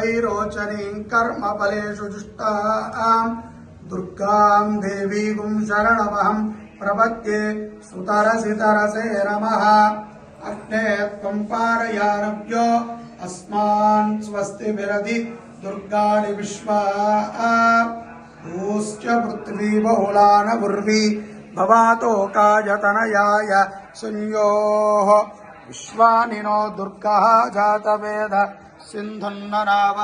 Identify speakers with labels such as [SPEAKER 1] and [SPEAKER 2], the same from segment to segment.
[SPEAKER 1] रोचनीं कर्म फलेषु जुष्टाम् दुर्गाम् देवीगुं शरणमहम् प्रपद्ये सुतरसि तरसे नमः। अग्ने त्वम् पारयानव्यो अस्मान् स्वस्ति विरधि दुर्गाणि विश्वा। पृथ्वी बहुलान उर्वी भवातोकायतनयाय संयोः विश्वानि नो दुर्गः जातवेद। सिन्धुन्ननाव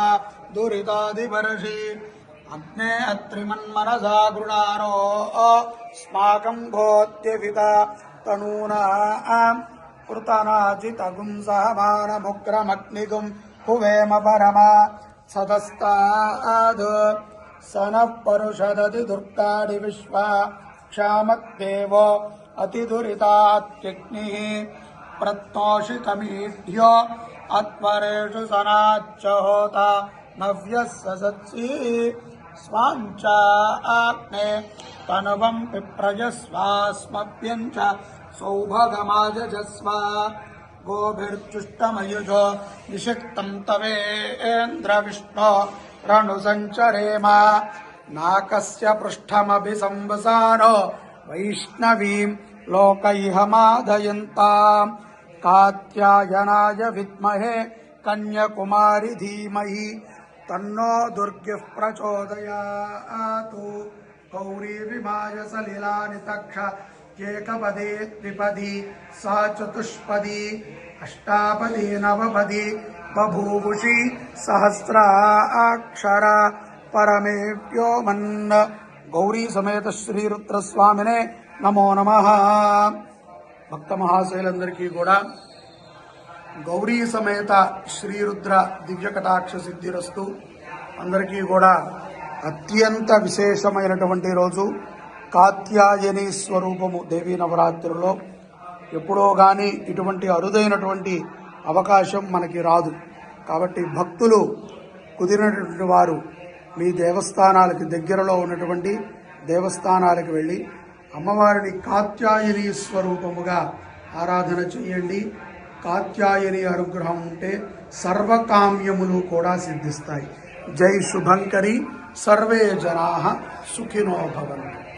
[SPEAKER 1] दुरितादिवर्षि अग्ने अत्रिमन्मनसा गृणानो स्माकम् भोत्यभिता तनूना कृतनाचितगुं सहमानमुग्रमग्निगुम् हुवेम परमा सदस्ताद् स नः परुषदति दुर्गाणि विश्वा क्षामद्देव अतिदुरितात्यग्निः प्रत्नोषितमीढ्य अत्वरेषु सनाच्च होता नव्यः ससत्सि स्वाञ्चाग्ने तनुवम् पिप्रजस्वास्मभ्यम् च सौभगमाजस्व गोभिर्जुष्टमयुजो निषिक्तम् तवेन्द्रविष्णो रणुसञ्चरेम नाकस्य पृष्ठमभि संवसानो वैष्णवीम् लोकैहमादयन्ताम् कात्यायनाय विद्महे कन्यकुमारि धीमहि। तन्नो दुर्गिः प्रचोदयातु। गौरी विमाय सलिलानि तक्ष। एकपदी द्विपदी सा चतुष्पदी। अष्टापदी नवपदी। बभूवुषि सहस्राक्षर। परमेव्योमन् గౌరీ సమేత శ్రీరుద్రస్వామినే నమో నమ. భక్త మహాశైలందరికీ కూడా గౌరీ సమేత శ్రీరుద్ర దివ్య కటాక్ష సిద్ధిరస్తు అందరికీ కూడా అత్యంత విశేషమైనటువంటి రోజు కాత్యాయని స్వరూపము దేవీ నవరాత్రుల్లో. ఎప్పుడో కానీ ఇటువంటి అరుదైనటువంటి అవకాశం మనకి రాదు. కాబట్టి భక్తులు కుదిరినటువంటి వారు మీ దేవస్థానాలకు దగ్గరలో ఉన్నటువంటి దేవస్థానాలకు వెళ్ళి అమ్మవారిని కాత్యాయని స్వరూపముగా ఆరాధన చేయండి. కాత్యాయని అనుగ్రహం ఉంటే సర్వకామ్యములు కూడా సిద్ధిస్తాయి. జై శుభంకరి. సర్వే జనా సుఖినో భవంతు.